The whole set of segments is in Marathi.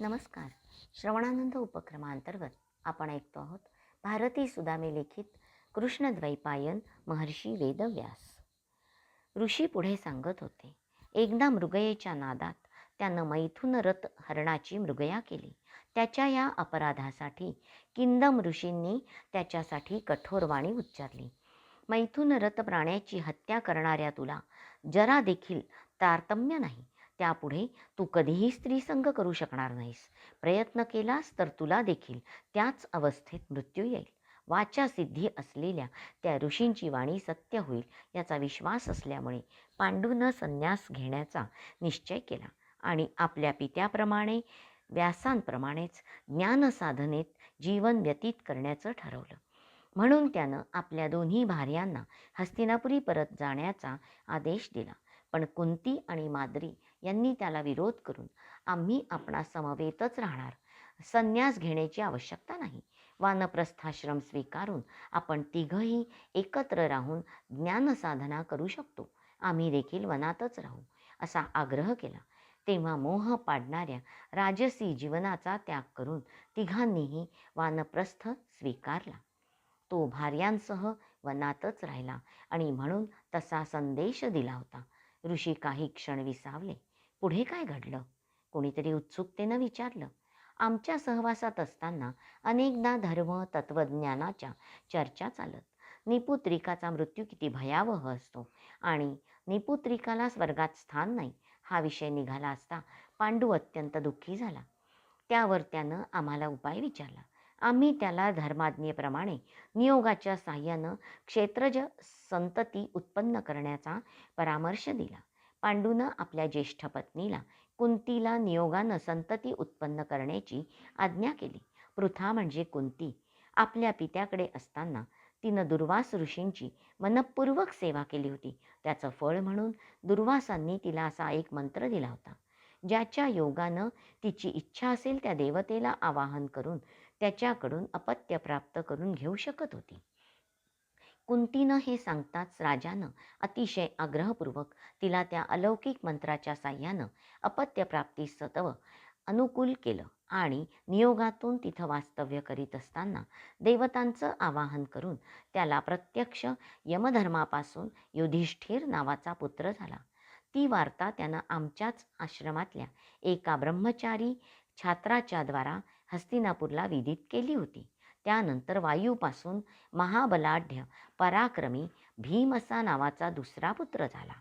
नमस्कार. श्रवणानंद उपक्रमांतर्गत आपण ऐकतो आहोत भारती सुदामे लिखित कृष्णद्वैपायन महर्षी वेदव्यास. ऋषी पुढे सांगत होते एकदा मृगयेच्या नादात त्यानं मैथुन रथ हरणाची मृगया केली. त्याच्या या अपराधासाठी किंदम ऋषींनी त्याच्यासाठी कठोरवाणी उच्चारली. मैथुन रथ प्राण्याची हत्या करणाऱ्या तुला जरा देखील तारतम्य नाही. त्यापुढे तू कधीही स्त्रीसंग करू शकणार नाहीस. प्रयत्न केलास तर तुला देखील त्याच अवस्थेत मृत्यू येईल. वाचा सिद्धी असलेल्या त्या ऋषींची वाणी सत्य होईल याचा विश्वास असल्यामुळे पांडूनं संन्यास घेण्याचा निश्चय केला आणि आपल्या पित्याप्रमाणे व्यासांप्रमाणेच ज्ञानसाधनेत जीवन व्यतीत करण्याचं ठरवलं. म्हणून त्यानं आपल्या दोन्ही भार्यांना हस्तिनापुरी परत जाण्याचा आदेश दिला. पण कुंती आणि माद्री यांनी त्याला विरोध करून आम्ही आपणा समवेतच राहणार. संन्यास घेण्याची आवश्यकता नाही. वानप्रस्थाश्रम स्वीकारून आपण तिघही एकत्र राहून ज्ञानसाधना करू शकतो. आम्ही देखील वनातच राहू असा आग्रह केला. तेव्हा मोह पाडणाऱ्या राजसी जीवनाचा त्याग करून तिघांनीही वानप्रस्थ स्वीकारला. तो भार्यांसह वनातच राहिला आणि म्हणून तसा संदेश दिला होता. ऋषी काही क्षण विसावले. पुढे काय घडलं? कोणीतरी उत्सुकतेनं विचारलं. आमच्या सहवासात असताना अनेकदा धर्म तत्त्वज्ञानाच्या चर्चा चालत. निपुत्रिकाचा मृत्यू किती भयावह असतो आणि निपुत्रिकाला स्वर्गात स्थान नाही हा विषय निघाला असता पांडू अत्यंत दुःखी झाला. त्यावर त्यानं आम्हाला उपाय विचारला. आम्ही त्याला धर्माज्ञेप्रमाणे नियोगाच्या साह्यानं क्षेत्रज संतती उत्पन्न करण्याचा परामर्श दिला. पांडूनं आपल्या ज्येष्ठ पत्नीला कुंतीला नियोगानं संतती उत्पन्न करण्याची आज्ञा केली. पृथा म्हणजे कुंती. आपल्या पित्याकडे असताना तिनं दुर्वास ऋषींची मनपूर्वक सेवा केली होती. त्याचं फळ म्हणून दुर्वासांनी तिला असा एक मंत्र दिला होता. ज्याच्या योगानं तिची इच्छा असेल त्या देवतेला आवाहन करून त्याच्याकडून अपत्य प्राप्त करून घेऊ शकत होती. कुंतीनं हे सांगताच राजानं अतिशय आग्रहपूर्वक तिला त्या अलौकिक मंत्राच्या साह्यानं अपत्यप्राप्तीस सत्व अनुकूल केलं आणि नियोगातून तिथं वास्तव्य करीत असताना देवतांचं आवाहन करून त्याला प्रत्यक्ष यमधर्मापासून युधिष्ठिर नावाचा पुत्र झाला. ती वार्ता त्यानं आमच्याच आश्रमातल्या एका ब्रह्मचारी छात्राच्या द्वारा हस्तिनापूरला विदित केली होती. त्यानंतर वायूपासून महाबलाढ्य पराक्रमी भीमसा नावाचा दुसरा पुत्र झाला.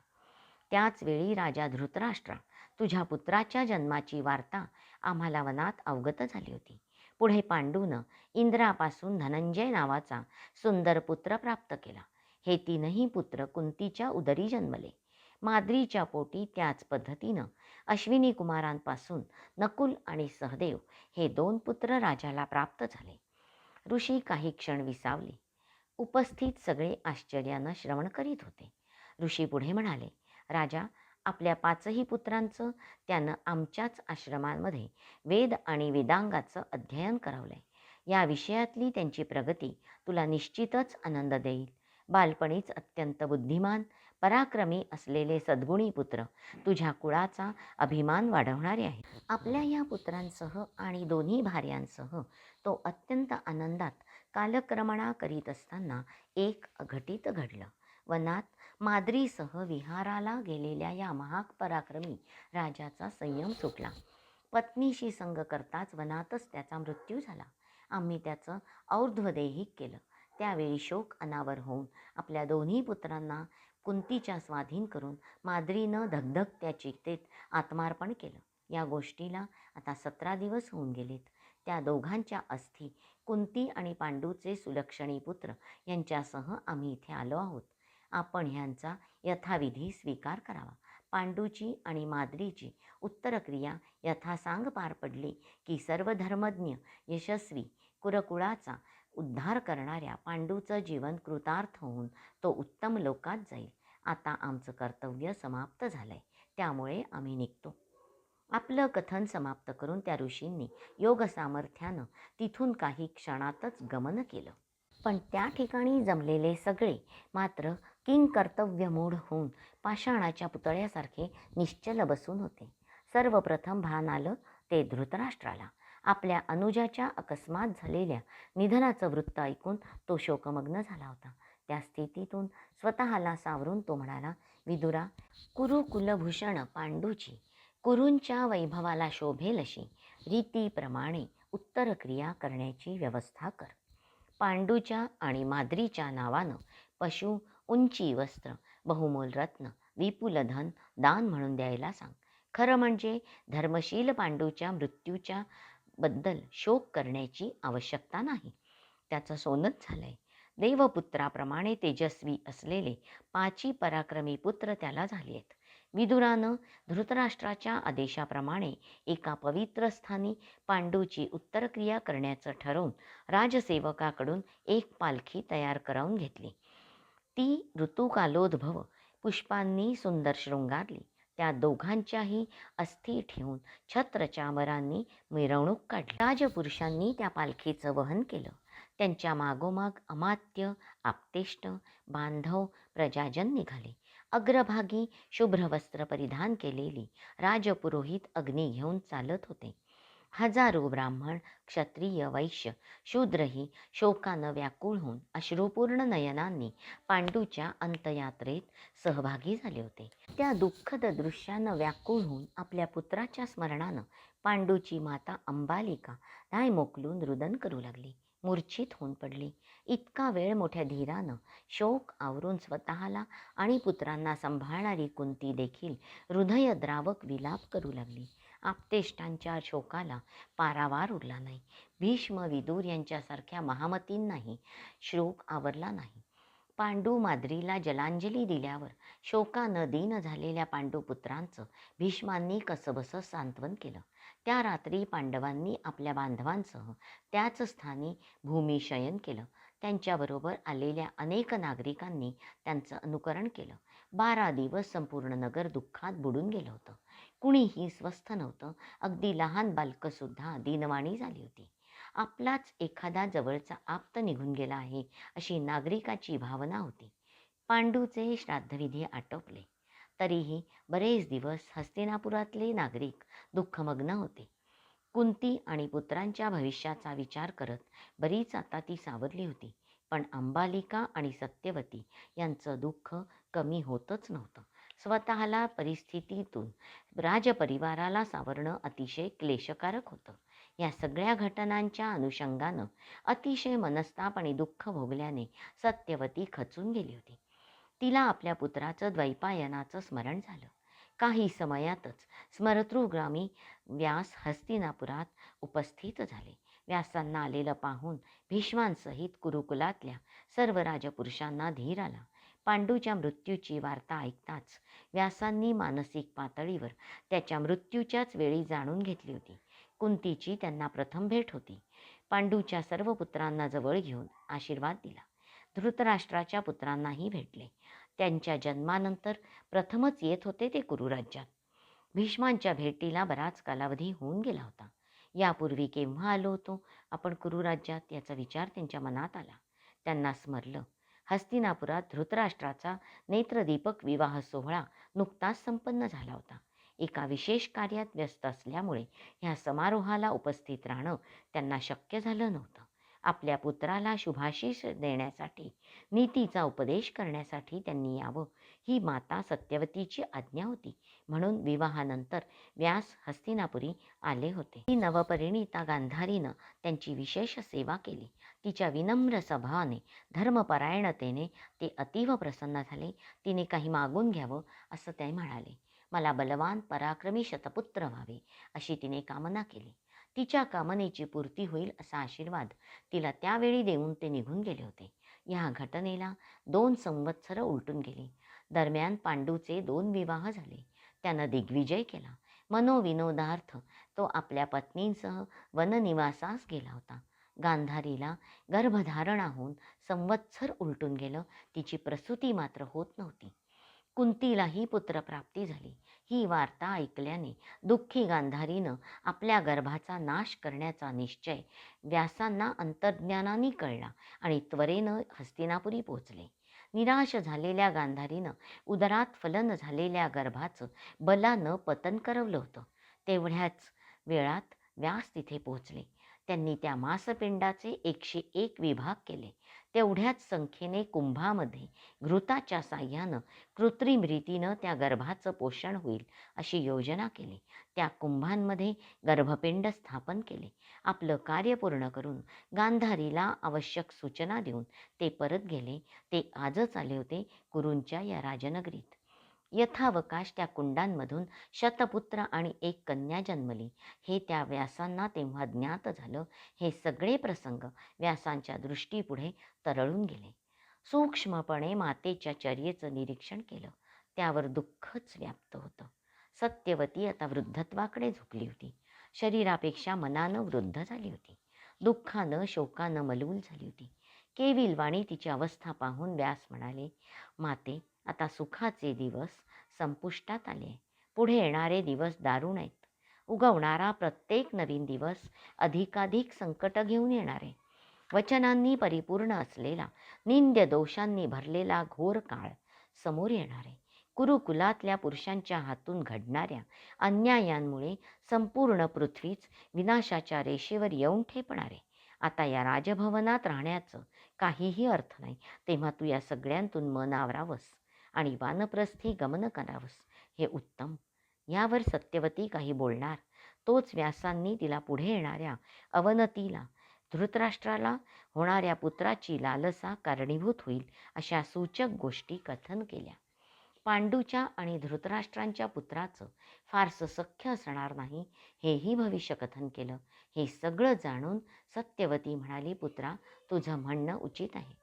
त्याचवेळी राजा धृतराष्ट्र तुझ्या पुत्राच्या जन्माची वार्ता आम्हाला वनात अवगत झाली होती. पुढे पांडूनं इंद्रापासून धनंजय नावाचा सुंदर पुत्र प्राप्त केला. हे तीनही पुत्र कुंतीच्या उदरी जन्मले. माद्रीच्या पोटी त्याच पद्धतीनं अश्विनी कुमारांपासून नकुल आणि सहदेव हे दोन पुत्र राजाला प्राप्त झाले. ऋषी काही क्षण विसावले. उपस्थित सगळे आश्चर्यानं श्रवण करीत होते. ऋषी पुढे म्हणाले राजा आपल्या पाचही पुत्रांचं त्यानं आमच्याच आश्रमांमध्ये वेद आणि वेदांगाचं अध्ययन करावलंय. या विषयातली त्यांची प्रगती तुला निश्चितच आनंद देईल. बालपणीच अत्यंत बुद्धिमान पराक्रमी असलेले सद्गुणी पुत्र तुझ्या कुळाचा अभिमान वाढवणारे आहे आपल्या या पुत्रांसह आणि दोन्ही भार्यांसह तो अत्यंत आनंदात कालक्रमणा करीत असताना एक अघटित घडलं. वनात माद्रीसह विहाराला गेलेल्या या महाग पराक्रमी राजाचा संयम सुटला. पत्नीशी संग करताच वनातच त्याचा मृत्यू झाला. आम्ही त्याचं और्ध्वदेहिक केलं. त्यावेळी शोक अनावर होऊन आपल्या दोन्ही पुत्रांना कुंतीच्या स्वाधीन करून माद्रीनं धगधग त्या चितेत आत्मार्पण केलं. या गोष्टीला आता सतरा दिवस होऊन गेलेत. त्या दोघांच्या अस्थी कुंती आणि पांडूचे सुलक्षणी पुत्र यांच्यासह आम्ही इथे आलो आहोत. आपण ह्यांचा यथाविधी स्वीकार करावा. पांडूची आणि माद्रीची उत्तरक्रिया यथासांग पार पडली की सर्व धर्मज्ञ यशस्वी कुरकुळाचा उद्धार करणाऱ्या पांडूचं जीवन कृतार्थ होऊन तो उत्तम लोकात जाईल. आता आमचं कर्तव्य समाप्त झालं आहे त्यामुळे आम्ही निघतो. आपलं कथन समाप्त करून त्या ऋषींनी योग सामर्थ्यानं तिथून काही क्षणातच गमन केलं. पण त्या ठिकाणी जमलेले सगळे मात्र किंग कर्तव्यमूढ होऊन पाषाणाच्या पुतळ्यासारखे निश्चल बसून होते. सर्वप्रथम भान आलं ते धृतराष्ट्राला. आपल्या अनुजाच्या अकस्मात झालेल्या निधनाचं वृत्त ऐकून तो शोकमग्न झाला होता. त्या स्थितीतून स्वतःला सावरून तो म्हणाला विदुरा कुरुकुलभूषण पांडूची कुरूंच्या वैभवाला शोभेल अशी रीतीप्रमाणे उत्तर क्रिया करण्याची व्यवस्था कर. पांडूच्या आणि माद्रीच्या नावानं पशु उंची वस्त्र बहुमोल रत्न विपुल धन दान म्हणून द्यायला सांग. खरं म्हणजे धर्मशील पांडूच्या मृत्यूच्या बद्दल शोक करण्याची आवश्यकता नाही. त्याचं सोनच झालंय. देवपुत्राप्रमाणे तेजस्वी असलेले पाची पराक्रमी पुत्र त्याला झाले आहेत. विदुरानं धृतराष्ट्राच्या आदेशाप्रमाणे एका पवित्र स्थानी पांडूची उत्तरक्रिया करण्याचं ठरवून राजसेवकाकडून एक पालखी तयार करावून घेतली. ती ऋतुकालोद्भव पुष्पांनी सुंदर शृंगारली. त्या दोघांच्याही अस्थि ठेवून छत्रचामरांनी मिरवणूक काढली. राजपुरुषांनी त्या पालखीचं वहन केलं. त्यांच्या मागोमाग अमात्य आप्तेष्ट बांधव प्रजाजन निघाले. अग्रभागी शुभ्र वस्त्र परिधान केलेली राजपुरोहित अग्नी घेऊन चालत होते. हजारो ब्राह्मण क्षत्रिय वैश्य शूद्रही शोकानं व्याकुळ होऊन अश्रुपूर्ण नयनांनी पांडूच्या अंतयात्रेत सहभागी झाले होते. त्या दुःखद दृश्यानं व्याकुळ होऊन आपल्या पुत्राच्या स्मरणानं पांडूची माता अंबालिका न्याय मोकलून रुदन करू लागली. मूर्छित होऊन पडली. इतका वेळ मोठ्या धीरानं शोक आवरून स्वतःला आणि पुत्रांना सांभाळणारी कुंती देखील हृदयद्रावक विलाप करू लागली. आप्तेष्टांच्या शोकाला पारावार उरला नाही. भीष्म विदूर यांच्यासारख्या महामतींनाही श्लोक आवरला नाही. पांडू माद्रीला जलांजली दिल्यावर शोकानं दीन झालेल्या पांडुपुत्रांचं भीष्मांनी कसबसं सांत्वन केलं. त्या रात्री पांडवांनी आपल्या बांधवांसह त्याच स्थानी भूमिशयन केलं. त्यांच्याबरोबर आलेल्या अनेक नागरिकांनी त्यांचं अनुकरण केलं. बारा दिवस संपूर्ण नगर दुःखात बुडून गेलं होतं. कुणीही स्वस्थ नव्हतं. अगदी लहान बालकंसुद्धा दिनवाणी झाली होती. आपलाच एखादा जवळचा आप्त निघून गेला आहे अशी नागरिकाची भावना होती. पांडूचे श्राद्धविधी आटोपले. तरीही बरेच दिवस हस्तिनापुरातले नागरिक दुःखमग्न होते. कुंती आणि पुत्रांच्या भविष्याचा विचार करत बरीच आता ती सावरली होती पण अंबालिका आणि सत्यवती यांचं दुःख कमी होतच नव्हतं. स्वतःला परिस्थितीतून राजपरिवाराला सावरणं अतिशय क्लेशकारक होतं. या सगळ्या घटनांच्या अनुषंगानं अतिशय मनस्ताप आणि दुःख भोगल्याने सत्यवती खचून गेली होती. तिला आपल्या पुत्राचं द्वैपायनाचं स्मरण झालं. काही समयातच स्मरतृग्रामी व्यास हस्तिनापुरात उपस्थित झाले. व्यासांना आलेलं पाहून भीष्मांसहित कुरुकुलातल्या सर्व राजपुरुषांना धीर आला. पांडूच्या मृत्यूची वार्ता ऐकताच व्यासांनी मानसिक पातळीवर त्याच्या मृत्यूच्याच वेळी जाणून घेतली होती. कुंतीची त्यांना प्रथम भेट होती. पांडूच्या सर्व पुत्रांना जवळ घेऊन आशीर्वाद दिला. धृतराष्ट्राच्या पुत्रांनाही भेटले. त्यांच्या जन्मानंतर प्रथमच येत होते ते कुरुराज्यात. भीष्मांच्या भेटीला बराच कालावधी होऊन गेला होता. यापूर्वी केव्हा आलो होतो आपण कुरुराज्यात याचा विचार त्यांच्या मनात आला. त्यांना स्मरलं हस्तिनापुरात धृतराष्ट्राचा नेत्रदीपक विवाह सोहळा नुकताच संपन्न झाला होता. एका विशेष कार्यात व्यस्त असल्यामुळे ह्या समारोहाला उपस्थित राहणं त्यांना शक्य झालं नव्हतं. आपल्या पुत्राला शुभाशीष देण्यासाठी नीतीचा उपदेश करण्यासाठी त्यांनी यावं ही माता सत्यवतीची आज्ञा होती. म्हणून विवाहानंतर व्यास हस्तिनापुरी आले होते. ही नवपरिणीता गांधारीनं त्यांची विशेष सेवा केली. तिच्या विनम्र स्वभावाने धर्मपरायणतेने ते अतीव प्रसन्न झाले. तिने काही मागून घ्यावं असं ते म्हणाले. मला बलवान पराक्रमी शतपुत्र व्हावे अशी तिने कामना केली. तिच्या कामनेची पूर्ती होईल असा आशीर्वाद तिला त्यावेळी देऊन ते निघून गेले होते. या घटनेला दोन संवत्सरं उलटून गेली. दरम्यान पांडूचे दोन विवाह झाले. त्यानं दिग्विजय केला. मनोविनोदार्थ तो आपल्या पत्नींसह वननिवासास गेला होता. गांधारीला गर्भधारणा होऊन संवत्सर उलटून गेलं. तिची प्रसूती मात्र होत नव्हती. कुंतीलाही पुत्रप्राप्ती झाली. ही वार्ता ऐकल्याने दुःखी गांधारीनं आपल्या गर्भाचा नाश करण्याचा निश्चय व्यासांना अंतर्ज्ञानाने कळला आणि त्वरेनं हस्तिनापुरी पोचले. निराश झालेल्या गांधारीनं उदरात फलन झालेल्या गर्भाचं बलानं पतन करवलं होतं. तेवढ्याच वेळात व्यास तिथे पोहोचले. त्यांनी त्या मासपिंडाचे एकशे एक विभाग केले. तेवढ्याच संख्येने कुंभामध्ये घृताच्या साह्यानं कृत्रिम रीतीनं त्या गर्भाचं पोषण होईल अशी योजना केली. त्या कुंभांमध्ये गर्भपिंड स्थापन केले. आपलं कार्य पूर्ण करून गांधारीला आवश्यक सूचना देऊन ते परत गेले. ते आजच आले होते कुरूंच्या या राजनगरीत. यथावकाश त्या कुंडांमधून शतपुत्र आणि एक कन्या जन्मली. हे त्या व्यासांना तेव्हा ज्ञात झालं. हे सगळे प्रसंग व्यासांच्या दृष्टीपुढे तरळून गेले. सूक्ष्मपणे मातेच्या चर्येचं निरीक्षण केलं. त्यावर दुःखच व्याप्त होतं. सत्यवती आता वृद्धत्वाकडे झुकली होती. शरीरापेक्षा मनानं वृद्ध झाली होती. दुःखानं शोकानं मलूल झाली होती. केविलवाणी तिची अवस्था पाहून व्यास म्हणाले माते आता सुखाचे दिवस संपुष्टात आले. पुढे येणारे दिवस दारुण आहेत. उगवणारा प्रत्येक नवीन दिवस अधिकाधिक संकट घेऊन येणार. आहे वचनांनी परिपूर्ण असलेला निंद्य दोषांनी भरलेला घोर काळ समोर येणारे. कुरुकुलातल्या पुरुषांच्या हातून घडणाऱ्या अन्यायांमुळे संपूर्ण पृथ्वीच विनाशाच्या रेषेवर येऊन ठेपणारे. आता या राजभवनात राहण्याचं काहीही अर्थ नाही. तेव्हा तू या सगळ्यांतून मन आवरावंस आणि वानप्रस्थी गमन करावंस. हे उत्तम. यावर सत्यवती काही बोलणार. तोच व्यासांनी तिला पुढे येणाऱ्या अवनतीला धृतराष्ट्राला होणाऱ्या पुत्राची लालसा कारणीभूत होईल अशा सूचक गोष्टी कथन केल्या. पांडूच्या आणि धृतराष्ट्रांच्या पुत्राचं फारसं सख्य असणार नाही हेही भविष्य कथन केलं. हे सगळं जाणून सत्यवती म्हणाली पुत्रा तुझं म्हणणं उचित आहे.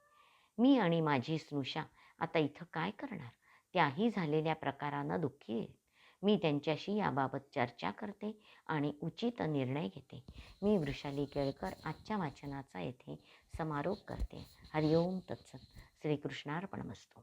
मी आणि माझी स्नुषा आता इथं काय करणार? त्याही झालेल्या प्रकारानं दुःखी आहे. मी त्यांच्याशी याबाबत चर्चा करते आणि उचित निर्णय घेते. मी वृषाली केळकर आजच्या वाचनाचा येथे समारोप करते. हरिओम तत्सत. श्रीकृष्णार्पणमस्तू.